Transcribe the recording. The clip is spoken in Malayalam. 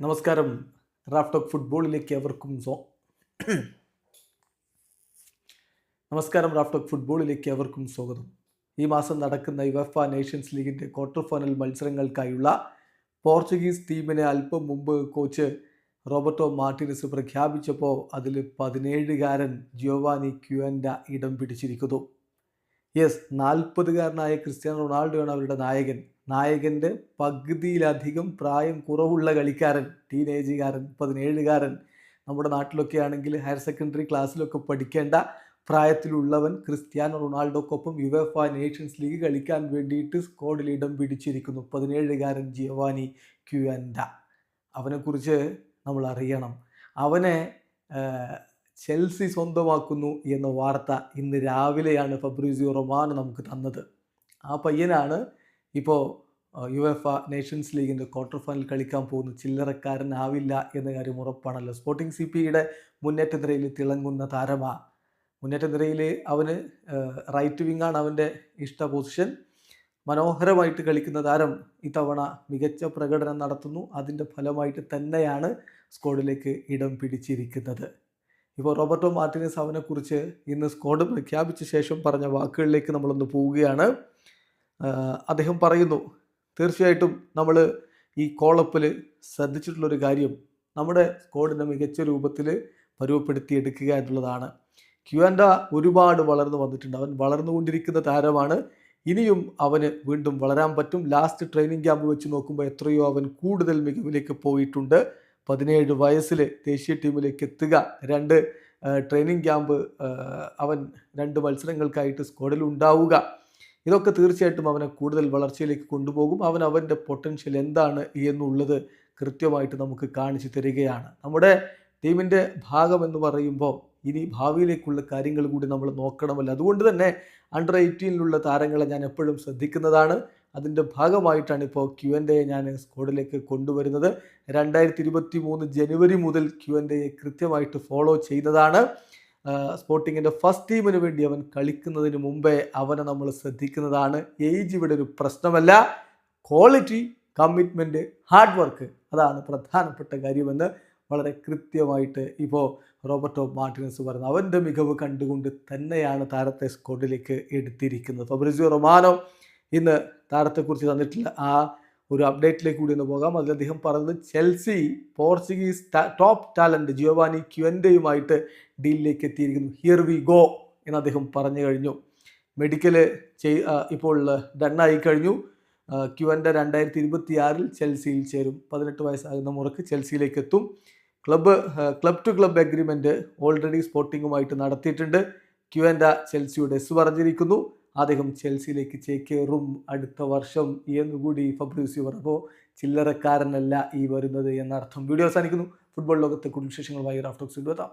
നമസ്കാരം. റാഫ്റ്റോക്ക് ഫുട്ബോളിലേക്ക് അവർക്കും സോ നമസ്കാരം റാഫ്റ്റോക്ക് ഫുട്ബോളിലേക്ക് അവർക്കും സ്വാഗതം. ഈ മാസം നടക്കുന്ന യുവഫ നേഷൻസ് ലീഗിന്റെ ക്വാർട്ടർ ഫൈനൽ മത്സരങ്ങൾക്കായുള്ള പോർച്ചുഗീസ് ടീമിനെ അല്പം മുമ്പ് കോച്ച് റോബർട്ടോ മാർട്ടിനസ് പ്രഖ്യാപിച്ചപ്പോൾ അതിൽ പതിനേഴുകാരൻ ജിയോവാനി ക്യുവൻഡ ഇടം പിടിച്ചിരിക്കുന്നു. യെസ് നാൽപ്പതുകാരനായ ക്രിസ്ത്യാനോ റൊണാൾഡോയാണ് അവരുടെ നായകൻ. നായകന്റെ പകുതിയിലധികം പ്രായം കുറവുള്ള കളിക്കാരൻ ടീനേജുകാരൻ പതിനേഴുകാരൻ നമ്മുടെ നാട്ടിലൊക്കെ ആണെങ്കിൽ ഹയർ സെക്കൻഡറി ക്ലാസ്സിലൊക്കെ പഠിക്കേണ്ട പ്രായത്തിലുള്ളവൻ ക്രിസ്ത്യാനോ റൊണാൾഡോക്കൊപ്പം യുവഫ നേഷൻസ് ലീഗ് കളിക്കാൻ വേണ്ടിയിട്ട് സ്ക്വാഡിൽ ഇടം പിടിച്ചിരിക്കുന്നു. പതിനേഴുകാരൻ ജിയവാനി ക്യുവൻഡ. അവനെക്കുറിച്ച് നമ്മൾ അറിയണം. അവനെ ചെൽസി സ്വന്തമാക്കുന്നു എന്ന വാർത്ത ഇന്ന് രാവിലെയാണ് ഫബ്രീസിയോ റൊമാൻ നമുക്ക് തന്നത്. ആ പയ്യനാണ് ഇപ്പോൾ യു എഫ് നേഷൻസ് ലീഗിന്റെ ക്വാർട്ടർ ഫൈനൽ കളിക്കാൻ പോകുന്നു ചില്ലറക്കാരനാവില്ല എന്ന കാര്യം ഉറപ്പാണല്ലോ. സ്പോർട്ടിംഗ് സി പിയുടെ മുന്നേറ്റ നിരയിൽ തിളങ്ങുന്ന താരമാണ് മുന്നേറ്റ നിരയിൽ അവന് റൈറ്റ് വിങ്ങാണ് അവന്റെ ഇഷ്ട പൊസിഷൻ മനോഹരമായിട്ട് കളിക്കുന്ന താരം ഇത്തവണ മികച്ച പ്രകടനം നടത്തുന്നു. അതിന്റെ ഫലമായിട്ട് തന്നെയാണ് സ്ക്വാഡിലേക്ക് ഇടം പിടിച്ചിരിക്കുന്നത്. ഇപ്പോൾ റോബർട്ടോ മാർട്ടിനസ് അവനെക്കുറിച്ച് ഇന്ന് സ്ക്വാഡ് പ്രഖ്യാപിച്ച ശേഷം പറഞ്ഞ വാക്കുകളിലേക്ക് നമ്മളൊന്ന് പോവുകയാണ്. അദ്ദേഹം പറയുന്നു തീർച്ചയായിട്ടും നമ്മൾ ഈ കോളപ്പിൽ ശ്രദ്ധിച്ചിട്ടുള്ളൊരു കാര്യം നമ്മുടെ സ്കോഡിനെ മികച്ച രൂപത്തിൽ പരുവപ്പെടുത്തിയെടുക്കുക എന്നുള്ളതാണ്. ക്യുവാൻഡ ഒരുപാട് വളർന്നു വന്നിട്ടുണ്ട്. അവൻ വളർന്നുകൊണ്ടിരിക്കുന്ന താരമാണ്. ഇനിയും അവന് വീണ്ടും വളരാൻ പറ്റും. ലാസ്റ്റ് ട്രെയിനിങ് ക്യാമ്പ് വെച്ച് നോക്കുമ്പോൾ എത്രയോ അവൻ കൂടുതൽ മികവിലേക്ക് പോയിട്ടുണ്ട്. പതിനേഴ് വയസ്സിൽ ദേശീയ ടീമിലേക്ക് എത്തുക. രണ്ട് ട്രെയിനിങ് ക്യാമ്പ് അവൻ രണ്ട് മത്സരങ്ങൾക്കായിട്ട് സ്ക്വാഡിൽ ഉണ്ടാവുക. ഇതൊക്കെ തീർച്ചയായിട്ടും അവനെ കൂടുതൽ വളർച്ചയിലേക്ക് കൊണ്ടുപോകും. അവൻ അവന്റെ പൊട്ടൻഷ്യൽ എന്താണ് എന്നുള്ളത് കൃത്യമായിട്ട് നമുക്ക് കാണിച്ചു തരികയാണ്. നമ്മുടെ ടീമിന്റെ ഭാഗം എന്ന് പറയുമ്പോൾ ഇനി ഭാവിയിലേക്കുള്ള കാര്യങ്ങൾ കൂടി നമ്മൾ നോക്കണമല്ലോ. അതുകൊണ്ട് തന്നെ അണ്ടർ എയ്റ്റീനിലുള്ള താരങ്ങളെ ഞാൻ എപ്പോഴും ശ്രദ്ധിക്കുന്നതാണ്. അതിന്റെ ഭാഗമായിട്ടാണ് ഇപ്പോൾ ക്യു എൻ എ ഞാൻ സ്കോഡിലേക്ക് കൊണ്ടുവരുന്നത്. രണ്ടായിരത്തി ഇരുപത്തി മൂന്ന് ജനുവരി മുതൽ ക്യു എൻ എയെ കൃത്യമായിട്ട് ഫോളോ ചെയ്യുന്നതാണ്. സ്പോർട്ടിങ്ങിന്റെ ഫസ്റ്റ് ടീമിന് വേണ്ടി അവൻ കളിക്കുന്നതിന് മുമ്പേ അവനെ നമ്മൾ ശ്രദ്ധിക്കുന്നതാണ്. ഏജ് ഇവിടെ ഒരു പ്രശ്നമല്ല. ക്വാളിറ്റി കമ്മിറ്റ്മെന്റ് ഹാർഡ് വർക്ക് അതാണ് പ്രധാനപ്പെട്ട കാര്യമെന്ന് വളരെ കൃത്യമായിട്ട് ഇപ്പോൾ റോബർട്ടോ മാർട്ടിനസ് പറഞ്ഞു അവന്റെ മികവ് കണ്ടുകൊണ്ട് തന്നെയാണ് താരത്തെ സ്കോഡിലേക്ക് എടുത്തിരിക്കുന്നത്. ഫബ്രിസിയോ റൊമാനോ ഇന്ന് താരത്തെക്കുറിച്ച് തന്നിട്ടുള്ള ആ ഒരു അപ്ഡേറ്റിലേക്ക് കൂടി ഒന്ന് പോകാം. അതിൽ അദ്ദേഹം പറഞ്ഞത് Chelsea Portuguese top talent Geovany ക്യുവന്റെയുമായിട്ട് ഡീലിലേക്ക് എത്തിയിരിക്കുന്നു. ഹിയർ വി ഗോ എന്ന് അദ്ദേഹം പറഞ്ഞു കഴിഞ്ഞു. മെഡിക്കൽ ചെയ് ഇപ്പോൾ ഡണ്ണായി കഴിഞ്ഞു. ക്യുവന്റെ രണ്ടായിരത്തി ഇരുപത്തി ആറിൽ ചെൽസിയിൽ ചേരും. പതിനെട്ട് വയസ്സാകുന്ന മുറക്ക് ചെൽസിയിലേക്ക് എത്തും. Club club to club agreement already സ്പോർട്ടിങ്ങുമായിട്ട് നടത്തിയിട്ടുണ്ട്. ക്യുവന്റ ചെൽസിയുടെ എസ് പറഞ്ഞിരിക്കുന്നു. അദ്ദേഹം ചെൽസിയിലേക്ക് ചേക്കേറും അടുത്ത വർഷം എന്നുകൂടി ഫബ്രൂസി പറഞ്ഞപ്പോൾ ചില്ലറക്കാരനല്ല ഈ വരുന്നത് എന്നർത്ഥം. വീഡിയോ അവസാനിക്കുന്നു. ഫുട്ബോൾ ലോകത്തെ കുടുംബ വിശേഷങ്ങളുമായി റാഫ്റ്റോക്സ് എത്താം.